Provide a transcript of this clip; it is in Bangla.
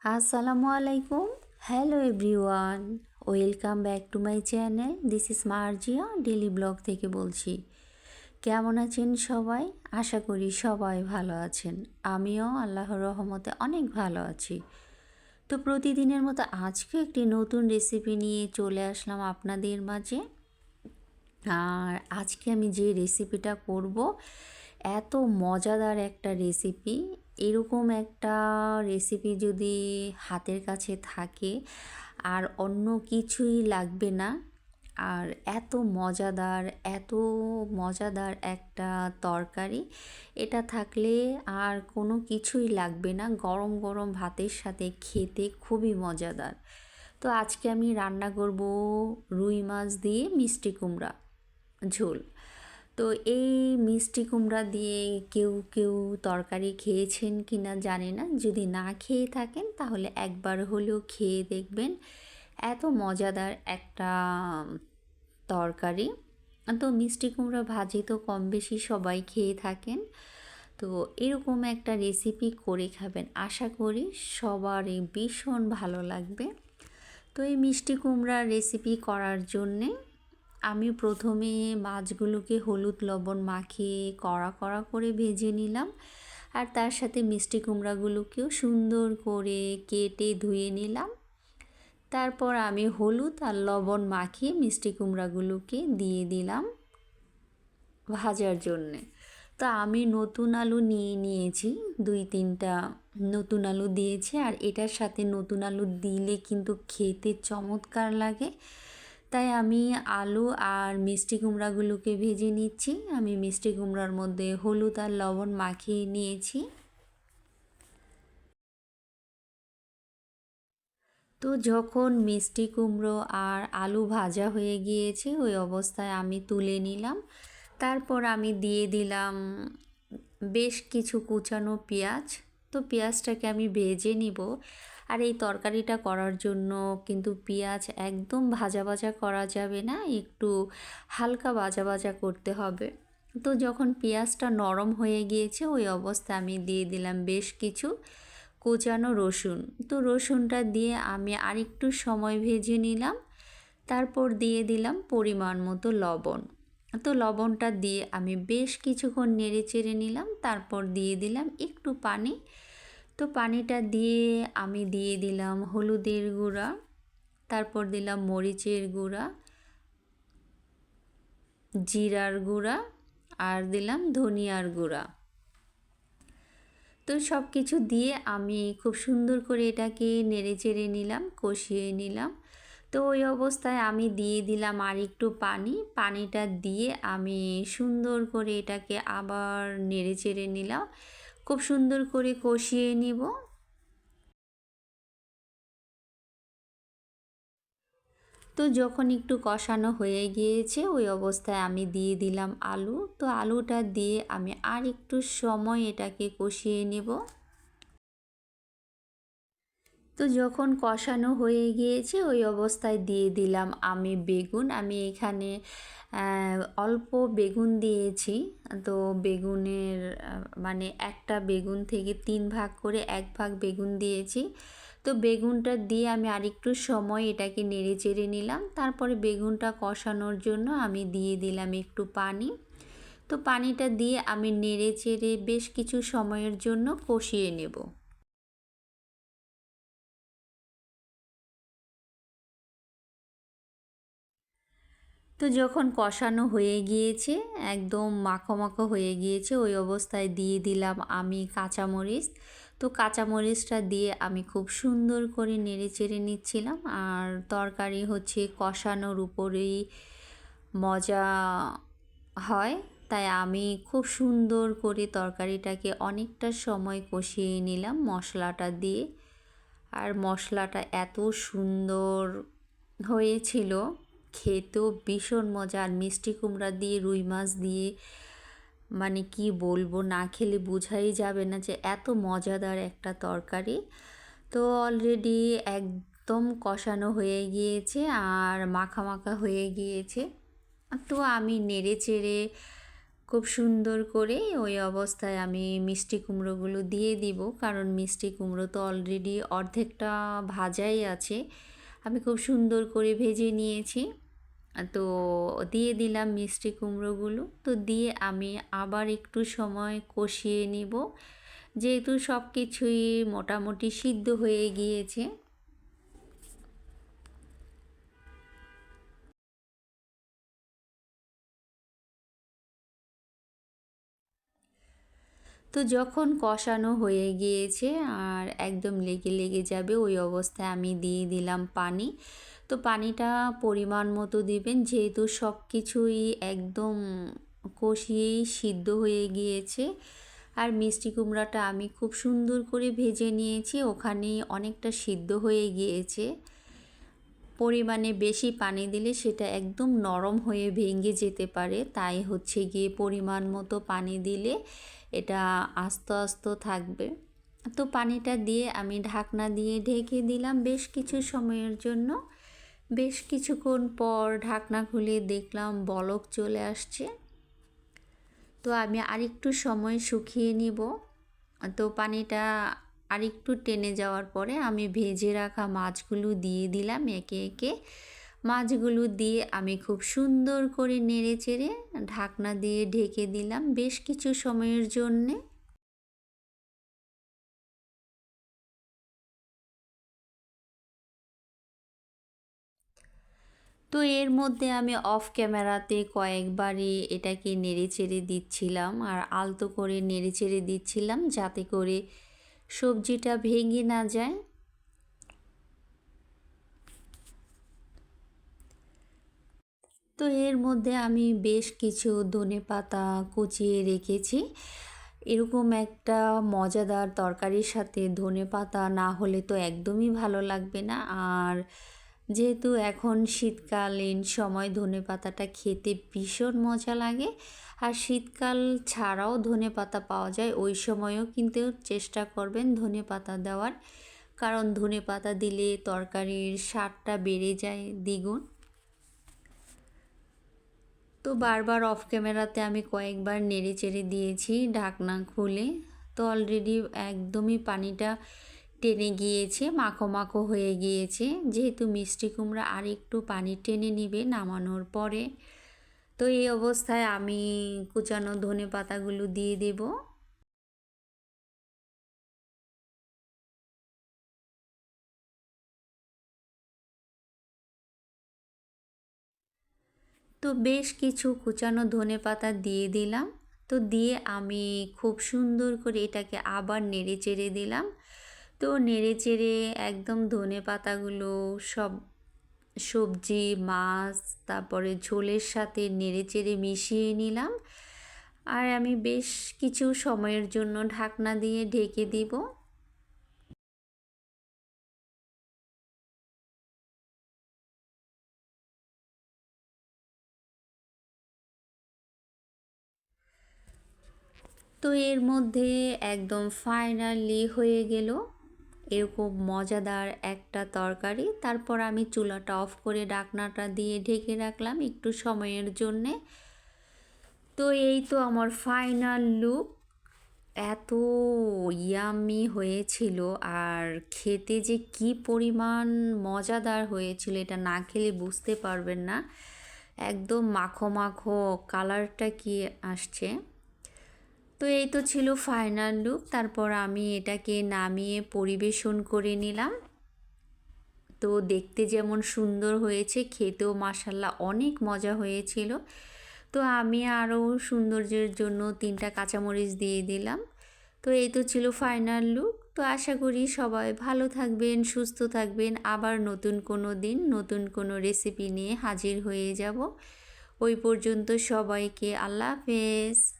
আসসালামু আলাইকুম। Hello everyone welcome back to my channel this is Marzia daily blog থেকে বলছি। কেমন আছেন সবাই? আশা করি সবাই ভালো আছেন। আমিও আল্লাহর রহমতে অনেক ভালো আছি। তো প্রতিদিনের মতো আজকে একটি নতুন রেসিপি নিয়ে চলে আসলাম আপনাদের মাঝে। আর আজকে আমি যে রেসিপিটা করব, এত মজাদার একটা রেসিপি এরকম একটা রেসিপি যদি হাতের কাছে থাকে আর অন্য কিছুই লাগবে না, আর এত মজাদার এত মজাদার একটা তরকারি, এটা থাকলে আর কোনো কিছুই লাগবে না। গরম গরম ভাতের সাথে খেতে খুবই মজাদার। তো আজকে আমি রান্না করব রুই মাছ দিয়ে মিষ্টি কুমড়া ঝোল। তো এই মিষ্টি কুমড়া দিয়ে কেউ কেউ তরকারি খেয়েছেন কি না জানে না। যদি না খেয়ে থাকেন, তাহলে একবার হলেও খেয়ে দেখবেন। এত মজাদার একটা তরকারি। তো মিষ্টি কুমড়া ভাজি তো কম বেশি সবাই খেয়ে থাকেন। তো এরকম একটা রেসিপি করে খাবেন। আশা করি সবারই ভীষণ ভালো লাগবে। তো এই মিষ্টি কুমড়ার রেসিপি করার জন্যে আমি প্রথমে মাছগুলোকে হলুদ লবণ মাখিয়ে কড়া কড়া করে ভেজে নিলাম। আর তার সাথে মিষ্টি কুমড়াগুলোকেও সুন্দর করে কেটে ধুয়ে নিলাম। তারপর আমি হলুদ আর লবণ মাখিয়ে মিষ্টি কুমড়াগুলোকে দিয়ে দিলাম ভাজার জন্যে। তো আমি নতুন আলু নিয়ে নিয়েছি, দুই তিনটা নতুন আলু দিয়েছি। আর এটার সাথে নতুন আলু দিলে কিন্তু খেতে চমৎকার লাগে। তাই আমি আলু আর মিষ্টি কুমড়াগুলোকে ভেজে নিচ্ছি। আমি মিষ্টি কুমড়ার মধ্যে হলুদ আর লবণ মাখিয়ে নিয়েছি। তো যখন মিষ্টি কুমড়ো আর আলু ভাজা হয়ে গিয়েছে, ওই অবস্থায় আমি তুলে নিলাম। তারপর আমি দিয়ে দিলাম বেশ কিছু কুচানো পেঁয়াজ। তো পেঁয়াজটাকে আমি ভেজে নিব। আর এই তরকারিটা করার জন্য কিন্তু পেঁয়াজ একদম ভাজা ভাজা করা যাবে না, একটু হালকা ভাজা ভাজা করতে হবে। তো যখন পেঁয়াজটা নরম হয়ে গিয়েছে, ওই অবস্থায় আমি দিয়ে দিলাম বেশ কিছু কোচানো রসুন। তো রসুনটা দিয়ে আমি আরেকটু সময় ভেজে নিলাম, তারপর দিয়ে দিলাম পরিমাণ মতো লবণ। তো লবণটা দিয়ে আমি বেশ কিছুক্ষণ নেড়ে চেড়ে নিলাম, তারপর দিয়ে দিলাম একটু পানি তো পানিটা দিয়ে আমি দিয়ে দিলাম হলুদের গুঁড়া, তারপর দিলাম মরিচের গুঁড়া, জিরার গুঁড়া আর দিলাম ধনিয়ার গুঁড়া। তো সব কিছু দিয়ে আমি খুব সুন্দর করে এটাকে নেড়ে চেড়ে নিলাম, কষিয়ে নিলাম। তো ওই অবস্থায় আমি দিয়ে দিলাম আর একটু পানি, পানিটা দিয়ে আমি সুন্দর করে এটাকে আবার নেড়ে চেড়ে নিলাম। খুব সুন্দর করে কষিয়ে নিব। তো যখন একটু কষানো হয়ে গিয়েছে, ওই অবস্থায় আমি দিয়ে দিলাম আলু। তো আলুটা দিয়ে আমি আর একটু সময় এটাকে কষিয়ে নেব। তো যখন কষানো হয়ে গিয়েছে, ওই অবস্থায় দিয়ে দিলাম আমি বেগুন। আমি এখানে অল্প বেগুন দিয়েছি। তো বেগুনের মানে একটা বেগুন থেকে তিন ভাগ করে এক ভাগ বেগুন দিয়েছি। তো বেগুনটা দিয়ে আমি আরেকটু সময় এটাকে নেড়ে চেড়ে নিলাম। তারপরে বেগুনটা কষানোর জন্য আমি দিয়ে দিলাম একটু পানি। তো পানিটা দিয়ে আমি নেড়ে চেড়ে বেশ কিছু সময়ের জন্য কষিয়ে নেব। তো যখন কষানো হয়ে গিয়েছে, একদম মাখো মাখো হয়ে গিয়েছে, ওই অবস্থায় দিয়ে দিলাম আমি কাঁচামরিচ। তো কাঁচামরিচটা দিয়ে আমি খুব সুন্দর করে নেড়ে চেড়ে নিচ্ছিলাম। আর তরকারি হচ্ছে কষানোর উপরেই মজা হয়। তাই আমি খুব সুন্দর করে তরকারিটাকে অনেকটা সময় কষিয়ে নিলাম মশলাটা দিয়ে। আর মশলাটা এত সুন্দর হয়েছিল। খেতেও ভীষণ মজা। আর মিষ্টি কুমড়া দিয়ে, রুই মাছ দিয়ে মানে কি বলব, না খেলে বোঝাই যাবে না যে এত মজাদার একটা তরকারি। তো অলরেডি একদম কষানো হয়ে গিয়েছে আর মাখা মাখা হয়ে গিয়েছে। তো আমি নেড়ে চেড়ে খুব সুন্দর করে ওই অবস্থায় আমি মিষ্টি কুমড়োগুলো দিয়ে দিব। কারণ মিষ্টি কুমড়ো তো অলরেডি অর্ধেকটা ভাজাই আছে। আমি খুব সুন্দর করে ভেজে নিয়েছি। তো দিয়ে দিলাম মিষ্টি কুমড়োগুলো। তো দিয়ে আমি আবার একটু সময় কষিয়ে নিব। যেহেতু সব কিছুই মোটামুটি সিদ্ধ হয়ে গিয়েছে। তো যখন কষানো হয়ে গিয়েছে আর একদম লেগে লেগে যাবে, ওই অবস্থায় আমি দিয়ে দিলাম পানি। তো পানিটা পরিমাণ মতো দিবেন, যেহেতু সব কিছুই একদম কষিয়েই সিদ্ধ হয়ে গিয়েছে। আর মিষ্টি কুমড়াটা আমি খুব সুন্দর করে ভেজে নিয়েছি ওখানে অনেকটা সিদ্ধ হয়ে গিয়েছে। পরিমাণে বেশি পানি দিলে সেটা একদম নরম হয়ে ভেঙে যেতে পারে। তাই হচ্ছে গিয়ে পরিমাণ মতো পানি দিলে এটা আস্তে আস্তে থাকবে। তো পানিটা দিয়ে আমি ঢাকনা দিয়ে ঢেকে দিলাম বেশ কিছু সময়ের জন্য। বেশ কিছুক্ষণ পর ঢাকনা খুলে দেখলাম বলক চলে আসছে। তো আমি আরেকটু সময় শুকিয়ে নিব। তো পানিটা আরেকটু টেনে যাওয়ার পরে আমি ভেজে রাখা মাছগুলো দিয়ে দিলাম একে একে। মাছগুলো দিয়ে আমি খুব সুন্দর করে নেড়ে চেড়ে ঢাকনা দিয়ে ঢেকে দিলাম বেশ কিছু সময়ের জন্যে। তো এর মধ্যে আমি অফ ক্যামেরাতে কয়েকবারই এটাকে নেড়ে চেড়ে দিচ্ছিলাম আর আলতো করে নেড়ে চেড়ে দিচ্ছিলাম যাতে করে সবজিটা ভেঙে না যায়। তো এর মধ্যে আমি বেশ কিছু ধনে পাতা কুচিয়ে রেখেছি। এরকম একটা মজাদার তরকারির সাথে ধনে পাতা না হলে তো একদমই ভালো লাগবে না। আর যেহেতু এখন শীতকালীন সময় ধনে পাতাটা খেতে ভীষণ মজা লাগে, আর শীতকাল ছাড়াও ধনে পাতা পাওয়া যায়, ওই সময়ও কিন্তু চেষ্টা করবেন ধনে পাতা দেওয়ার। কারণ ধনে পাতা দিলে তরকারির স্বাদটা বেড়ে যায় দ্বিগুণ। তো বারবার অফ ক্যামেরাতে আমি কয়েকবার নেড়ে চেড়ে দিয়েছি ঢাকনা খুলে। তো অলরেডি একদমই পানিটা টেনে গিয়েছে, মাখো মাখো হয়ে গিয়েছে। যেহেতু মিষ্টি কুমড়া আর একটু পানি টেনে নিবে নামানোর পরে। তো এই অবস্থায় আমি কুচানো ধনে পাতাগুলো দিয়ে দেব। তো বেশ কিছু কুচানো ধনে পাতা দিয়ে দিলাম। তো দিয়ে আমি খুব সুন্দর করে এটাকে আবার নেড়ে চেড়ে দিলাম। তো নেড়ে চেড়ে একদম ধনে পাতাগুলো সব সবজি, মাছ, তারপরে ঝোলের সাথে নেড়ে চেড়ে মিশিয়ে নিলাম। আর আমি বেশ কিছু সময়ের জন্য ঢাকনা দিয়ে ঢেকে দিব। তো এর মধ্যে একদম ফাইনালি হয়ে গেল। এরকম মজাদার একটা তরকারি। তারপর আমি চুলাটা অফ করে ডাকনাটা দিয়ে ঢেকে রাখলাম একটু সময়ের জন্যে। তো এই তো আমার ফাইনাল লুক। এত ইয়ামি হয়েছিল আর খেতে যে কি পরিমাণ মজাদার হয়েছিল এটা না খেলে বুঝতে পারবেন না। একদম মাখো মাখো কালারটা কি আসছে। তো এই তো ছিল ফাইনাল লুক তারপর আমি এটাকে নামিয়ে পরিবেশন করে নিলাম। তো দেখতে যেমন সুন্দর হয়েছে, খেতেও মাসাল্লাহ অনেক মজা হয়েছিল। তো আমি আরও সৌন্দর্যের জন্য তিনটা কাঁচামরিচ দিয়ে দিলাম। তো এই তো ছিল ফাইনাল লুক তো আশা করি সবাই ভালো থাকবেন, সুস্থ থাকবেন। আবার নতুন কোনো দিন, নতুন কোনো রেসিপি নিয়ে হাজির হয়ে যাব। ওই পর্যন্ত সবাইকে আল্লাহ হাফেজ।